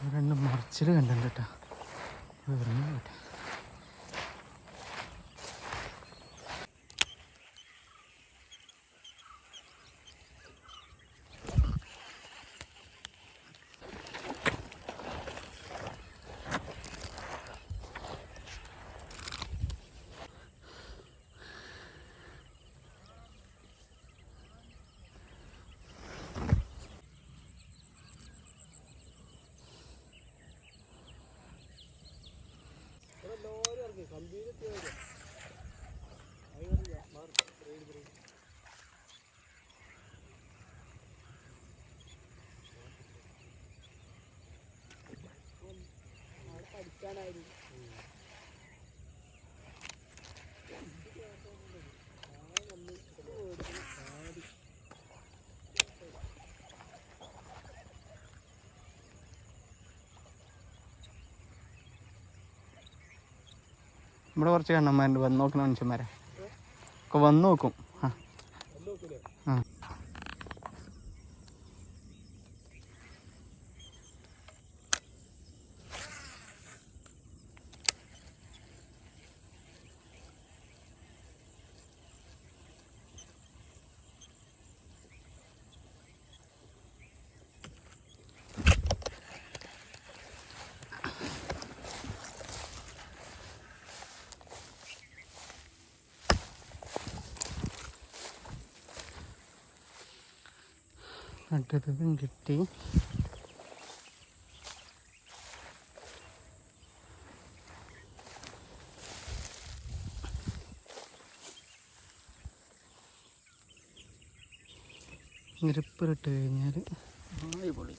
രണ്ട് മറിച്ചിൽ കണ്ടുണ്ട് കേട്ടോ. വെറുതെ പോട്ടെ ഇവിടെ കുറച്ച് കണ്ണന്മാരുണ്ട്. വന്ന് നോക്കുന്ന മനുഷ്യന്മാരെ. ഒക്കെ വന്ന് നോക്കും. ആ. ആ. അടുത്തതും കിട്ടി. നിരപ്പിലിട്ട് കഴിഞ്ഞാൽ അടിപൊളി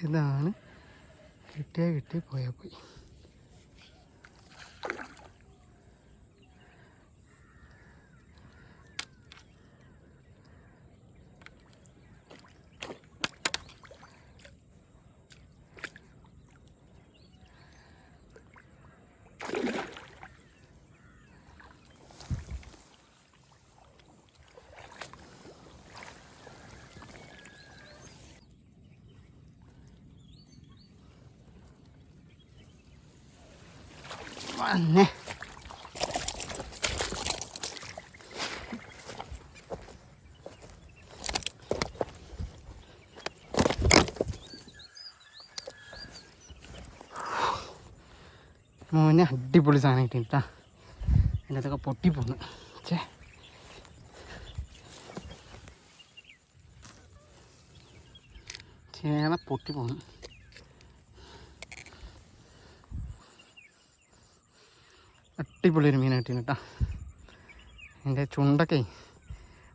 ഇതാണ് കിട്ടിയാൽ കിട്ടി പോയാൽ പോയി. വന്നേ. മോനെ അടിപൊളി സാധനം കിട്ടിട്ടാ എന്റെ അതൊക്കെ പൊട്ടിപ്പോന്നു ചേ ചേന പൊട്ടിപ്പോന്നു അടിപൊളി ഒരു മീനായിട്ടാണ് കേട്ടോ. എന്റെ ചുണ്ടൊക്കെ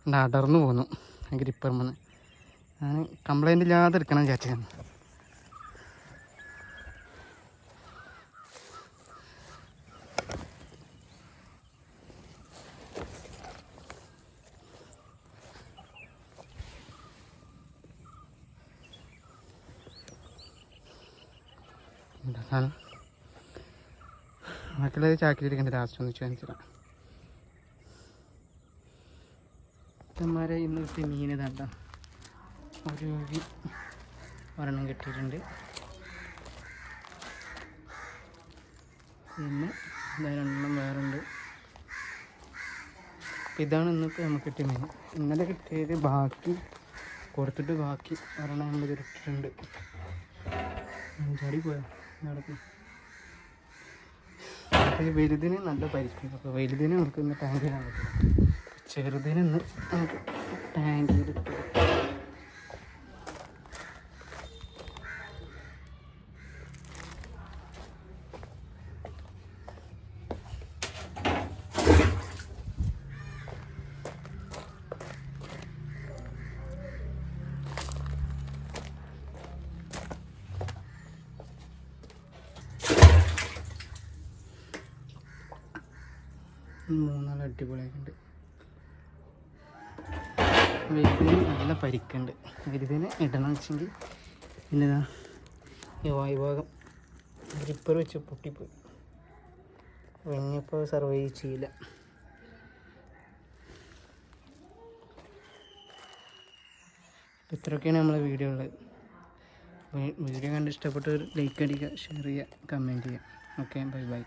എന്റെ അടർന്നു പോന്നു. ഗ്രിപ്പർമെന്ന് ഞാൻ കംപ്ലൈന്റ് ഇല്ലാതെ എടുക്കണം വിചാരിച്ചാണ് ബാക്കിയുള്ളത് ചാക്കിലിരിക്കണ്ട ലാസ്റ്റ് ഒന്ന് ചോദിച്ചിടാം ഇത്തന്മാരെ ഇന്ന് കിട്ടിയ മീൻ ഇതാണ്ട ഒരു ഒരെണ്ണം കിട്ടിയിട്ടുണ്ട്. പിന്നെ രണ്ടെണ്ണം വേറുണ്ട്. ഇതാണ് ഇന്നത്തെ നമുക്ക് കിട്ടിയ മീൻ. ഇന്നലെ കിട്ടിയത് ബാക്കി കൊടുത്തിട്ട് ബാക്കി ഒരെണ്ണം നമ്മൾ ഇട്ടിട്ടുണ്ട്. ചാടി പോയാൽ നടക്കും. ഈ വലുതിന് നല്ല പരിക്കും അപ്പോൾ വലുതിന് നമുക്ക് ഇന്ന് ടാങ്കിലാണ് ചെറുതിനൊന്ന് നമുക്ക് ടാങ്കിൽ മൂന്നാൽ അടിപൊളിയായിട്ടുണ്ട്. വലുതിന് നല്ല പരിക്കുണ്ട്. വലുതിന് ഇടണം വെച്ചെങ്കിൽ പിന്നെ ഇതാ ഈ വായുഭാഗം ഗ്രിപ്പർ വെച്ച് പൊട്ടിപ്പോയി. വെങ്ങിപ്പോൾ സർവൈവ് ചെയ്യില്ല ഇത്രയൊക്കെയാണ് നമ്മളെ വീഡിയോ ഉള്ളത്. വീഡിയോ കണ്ട് ഇഷ്ടപ്പെട്ടവർ ലൈക്ക് അടിക്കുക ഷെയർ ചെയ്യുക കമന്റ് ചെയ്യുക. Okay bye bye